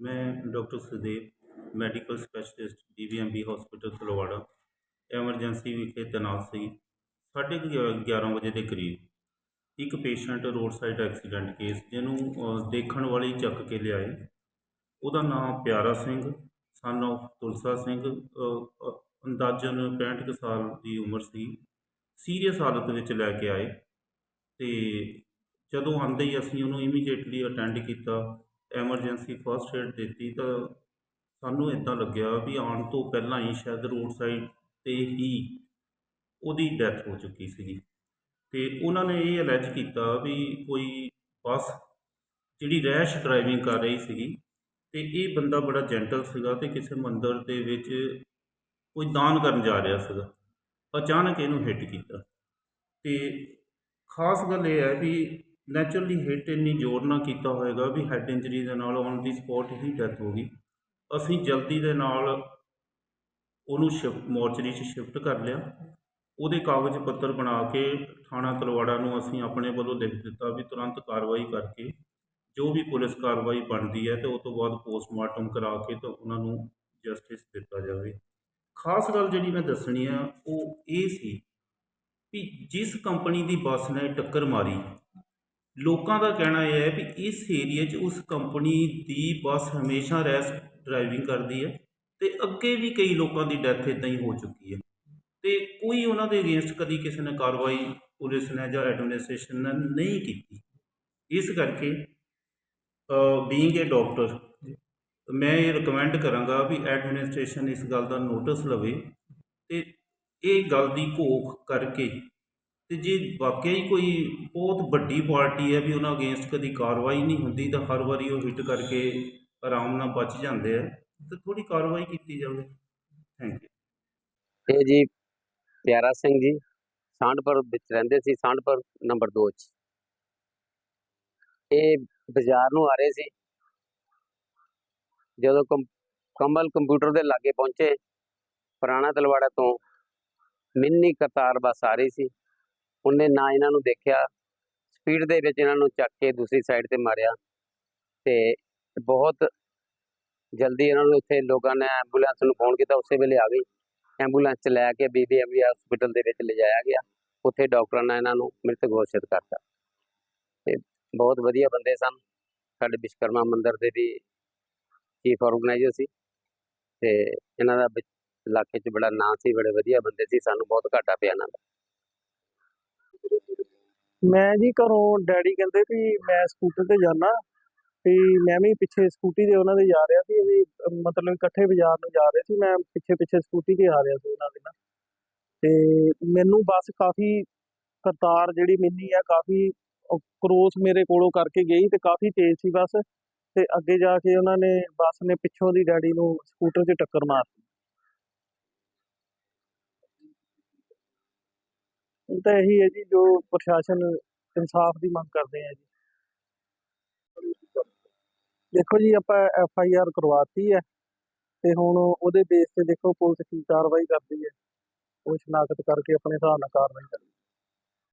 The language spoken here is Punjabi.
ਮੈਂ doctor Sudev, medical specialist DVMB hospital Talwara emergency ਵਿਖੇ ਤੈਨਾਤ ਸੀ ਸਾਢੇ ਕੁ ਗਿਆ- ਗਿਆਰਾਂ ਵਜੇ ਦੇ ਕਰੀਬ। ਇੱਕ patient road side accident case ਜਿਹਨੂੰ ਦੇਖਣ ਵਾਲੇ ਚੱਕ ਕੇ ਲਿਆਏ। ਉਹਦਾ ਨਾਮ ਪਿਆਰਾ ਸਿੰਘ ਸਨ of ਤੁਲਸਾ ਸਿੰਘ ਅੰਦਾਜ਼ਨ 65 ਕੁ ਸਾਲ ਦੀ ਉਮਰ ਸੀ। ਸੀਰੀਅਸ ਹਾਲਤ ਵਿੱਚ ਲੈ ਕੇ ਆਏ ਤੇ ਜਦੋਂ ਆਉਂਦੇ ਹੀ ਅਸੀਂ ਉਹਨੂੰ ਇਮੀਡੀਏਟਲੀ ਅਟੈਂਡ ਕੀਤਾ। ਐਮਰਜੈਂਸੀ ਫਸਟ ਏਡ ਦਿੱਤੀ ਤਾਂ ਸਾਨੂੰ ਇਦਾਂ ਲੱਗਿਆ ਵੀ ਆਉਣ ਤੋਂ ਪਹਿਲਾਂ ਹੀ ਸ਼ਾਇਦ ਰੋਡ ਸਾਈਡ ਤੇ ਹੀ ਉਹਦੀ ਡੈਥ ਹੋ ਚੁੱਕੀ ਸੀਗੀ। ਤੇ ਉਹਨਾਂ ਨੇ ਇਹ ਅਲੈਜ ਕੀਤਾ ਵੀ ਕੋਈ ਬੱਸ ਜਿਹੜੀ ਰੈਸ਼ ਡਰਾਈਵਿੰਗ ਕਰ ਰਹੀ ਸੀਗੀ ਤੇ ਇਹ ਬੰਦਾ ਬੜਾ ਜੈਂਟਲ ਸੀਗਾ ਤੇ ਕਿਸੇ ਮੰਦਰ ਦੇ ਵਿੱਚ ਕੋਈ ਦਾਨ ਕਰਨ ਜਾ ਰਿਹਾ ਸੀਗਾ। ਅਚਾਨਕ ਇਹਨੂੰ ਹਿੱਟ ਕੀਤਾ। ਤੇ ਖਾਸ ਗੱਲ ਇਹ ਹੈ ਵੀ ਨੈਚੁਰਲੀ ਹਿੱਟ ਇੰਨੀ ਜ਼ੋਰ ਨਾਲ ਕੀਤਾ ਹੋਏਗਾ ਵੀ ਹੈਡ ਇੰਜਰੀ ਦੇ ਨਾਲ ਔਨ ਦੀ ਸਪੌਟ ਹੀ ਡੈਥ ਹੋ ਗਈ। ਅਸੀਂ ਜਲਦੀ ਦੇ ਨਾਲ ਉਹਨੂੰ ਸ਼ਿਫਟ ਮੋਰਚਰੀ 'ਚ ਸ਼ਿਫਟ ਕਰ ਲਿਆ। ਉਹਦੇ ਕਾਗਜ਼ ਪੱਤਰ ਬਣਾ ਕੇ ਥਾਣਾ ਤਲਵਾੜਾ ਨੂੰ ਅਸੀਂ ਆਪਣੇ ਵੱਲੋਂ ਲਿਖ ਦਿੱਤਾ ਵੀ ਤੁਰੰਤ ਕਾਰਵਾਈ ਕਰਕੇ ਜੋ ਵੀ ਪੁਲਿਸ ਕਾਰਵਾਈ ਬਣਦੀ ਹੈ ਤੇ ਉਸ ਤੋਂ ਬਾਅਦ ਪੋਸਟਮਾਰਟਮ ਕਰਾ ਕੇ ਤਾਂ ਉਹਨਾਂ ਨੂੰ ਜਸਟਿਸ ਦਿੱਤਾ ਜਾਵੇ। ਖਾਸ ਗੱਲ ਜਿਹੜੀ ਮੈਂ ਦੱਸਣੀ ਆ, ਉਹ ਇਹ ਸੀ ਵੀ ਜਿਸ ਕੰਪਨੀ ਦੀ ਬੱਸ ਨੇ ਟੱਕਰ ਮਾਰੀ ਲੋਕਾਂ ਦਾ ਕਹਿਣਾ ਇਹ ਹੈ ਵੀ ਇਸ ਏਰੀਏ 'ਚ ਉਸ ਕੰਪਨੀ ਦੀ ਬੱਸ ਹਮੇਸ਼ਾ ਰੈਸ ਡਰਾਈਵਿੰਗ ਕਰਦੀ ਹੈ ਤੇ ਅੱਗੇ ਵੀ ਕਈ ਲੋਕਾਂ ਦੀ ਡੈਥ ਇਦਾਂ ਹੀ ਹੋ ਚੁੱਕੀ ਹੈ। ਤੇ ਕੋਈ ਉਹਨਾਂ ਦੇ ਅਗੇਂਸਟ ਕਦੀ ਕਿਸੇ ਨੇ ਕਾਰਵਾਈ ਪੁਲਿਸ ਨੇ ਜਾਂ ਐਡਮਿਨਿਸਟ੍ਰੇਸ਼ਨ ਨੇ ਨਹੀਂ ਕੀਤੀ। ਇਸ ਕਰਕੇ ਬੀਇੰਗ ਏ ਡਾਕਟਰ ਮੈਂ ਇਹ ਰეკਮੈਂਡ ਕਰਾਂਗਾ ਵੀ ਐਡਮਿਨਿਸਟ੍ਰੇਸ਼ਨ ਇਸ ਗੱਲ ਦਾ ਨੋਟਿਸ ਲਵੇ ਤੇ ਇਹ ਗੱਲ ਦੀ ਘੋਖ ਕਰਕੇ ਤੇ ਜੇ ਵਾਕਿਆ ਹੀ ਕੋਈ ਬਹੁਤ ਵੱਡੀ ਪਾਰਟੀ ਹੈ ਵੀ ਉਹਨਾਂ ਅਗੇਂਸਟ ਕਦੀ ਕਾਰਵਾਈ ਨਹੀਂ ਹੁੰਦੀ ਤਾਂ ਹਰ ਵਾਰੀ ਉਹ ਹਿੱਟ ਕਰਕੇ ਆਰਾਮ ਨਾਲ ਬਚ ਜਾਂਦੇ ਆ, ਤੇ ਥੋੜੀ ਕਾਰਵਾਈ ਕੀਤੀ ਜਾਵੇ। ਥੈਂਕ ਯੂ ਇਹ ਜੀ ਪਿਆਰਾ ਸਿੰਘ ਜੀ, ਸਾਂਢਪੁਰ ਵਿੱਚ ਰਹਿੰਦੇ ਸੀ, ਸਾਂਢਪੁਰ ਨੰਬਰ 2 'ਚ। ਇਹ ਬਾਜ਼ਾਰ ਨੂੰ ਆ ਰਹੇ ਸੀ। ਜਦੋਂ ਕੰ- ਕਮਲ ਕੰਪਿਊਟਰ ਦੇ ਲਾਗੇ ਪਹੁੰਚੇ, ਪੁਰਾਣਾ ਤਲਵਾੜਾ ਤੋਂ ਮਿੰਨੀ ਕਤਾਰ ਬੱਸ ਆ ਰਹੀ ਸੀ। ਉਹਨੇ ਨਾ ਇਹਨਾਂ ਨੂੰ ਦੇਖਿਆ। ਸਪੀਡ ਦੇ ਵਿੱਚ ਇਹਨਾਂ ਨੂੰ ਚੱਕ ਕੇ ਦੂਸਰੀ ਸਾਈਡ ਤੇ ਮਾਰਿਆ ਤੇ ਬਹੁਤ ਜਲਦੀ ਇਹਨਾਂ ਨੂੰ ਉੱਥੇ ਲੋਕਾਂ ਨੇ ਐਂਬੂਲੈਂਸ ਨੂੰ ਫੋਨ ਕੀਤਾ। ਉਸੇ ਵੇਲੇ ਆ ਗਈ। ਐਂਬੂਲੈਂਸ ਚ ਲੈ ਕੇ ਬੀਬੀਐਮਬੀ ਹਸਪੀਟਲ ਦੇ ਵਿੱਚ ਲਿਜਾਇਆ ਗਿਆ। ਉੱਥੇ ਡਾਕਟਰਾਂ ਨੇ ਇਹਨਾਂ ਨੂੰ ਮ੍ਰਿਤ ਘੋਸ਼ਿਤ ਕਰਤਾ। ਤੇ ਬਹੁਤ ਵਧੀਆ ਬੰਦੇ ਸਨ। ਸਾਡੇ ਵਿਸ਼ਕਰਮਾ ਮੰਦਿਰ ਦੇ ਵੀ ਚੀਫ ਆਰਗੇਨਾਈਜ਼ਰ ਸੀ ਤੇ ਇਹਨਾਂ ਦਾ ਇਲਾਕੇ 'ਚ ਬੜਾ ਨਾਂ ਸੀ, ਬੜੇ ਵਧੀਆ ਬੰਦੇ ਸੀ। ਸਾਨੂੰ ਬਹੁਤ ਘਾਟਾ ਪਿਆ ਇਹਨਾਂ ਦਾ। ਮੈਂ ਜੀ ਘਰੋਂ ਡੈਡੀ ਕਹਿੰਦੇ ਵੀ ਮੈਂ ਸਕੂਟਰ ਤੇ ਜਾਣਾ ਤੇ ਮੈਂ ਵੀ ਪਿੱਛੇ ਸਕੂਟੀ ਤੇ ਉਹਨਾਂ ਦੇ ਜਾ ਰਿਹਾ ਸੀ, ਵੀ ਮਤਲਬ ਇਕੱਠੇ ਬਾਜ਼ਾਰ ਨੂੰ ਜਾ ਰਹੇ ਸੀ, ਮੈਂ ਪਿੱਛੇ ਪਿੱਛੇ ਸਕੂਟੀ ਤੇ ਆ ਰਿਹਾ ਸੀ ਉਹਨਾਂ ਦੇ ਨਾਲ। ਤੇ ਮੈਨੂੰ ਬੱਸ ਕਾਫੀ ਕਰਤਾਰ ਜਿਹੜੀ ਮਿੰਨੀ ਆ, ਕਾਫੀ ਕ੍ਰੋਸ ਮੇਰੇ ਕੋਲੋਂ ਕਰਕੇ ਗਈ ਤੇ ਕਾਫੀ ਤੇਜ਼ ਸੀ ਬੱਸ। ਤੇ ਅੱਗੇ ਜਾ ਕੇ ਉਹਨਾਂ ਨੇ ਬੱਸ ਨੇ ਪਿੱਛੋਂ ਦੀ ਡੈਡੀ ਨੂੰ ਸਕੂਟਰ 'ਤੇ ਟੱਕਰ ਮਾਰਤੀ। ਹੁਣ ਤਾਂ ਇਹੀ ਹੈ ਜੀ, ਜੋ ਪ੍ਰਸ਼ਾਸਨ ਇਨਸਾਫ ਦੀ ਮੰਗ ਕਰਦੇ ਆ ਜੀ। ਦੇਖੋ ਜੀ, ਆਪਾਂ ਐਫ ਆਈ ਆਰ ਕਰਵਾਤੀ ਹੈ ਤੇ ਹੁਣ ਉਹਦੇ ਬੇਸ ਤੇ ਦੇਖੋ ਪੁਲਿਸ ਕੀ ਕਾਰਵਾਈ ਕਰਦੀ ਹੈ। ਉਹ ਸ਼ਨਾਖਤ ਕਰਕੇ ਆਪਣੇ ਹਿਸਾਬ ਨਾਲ ਕਾਰਵਾਈ ਕਰਦੀ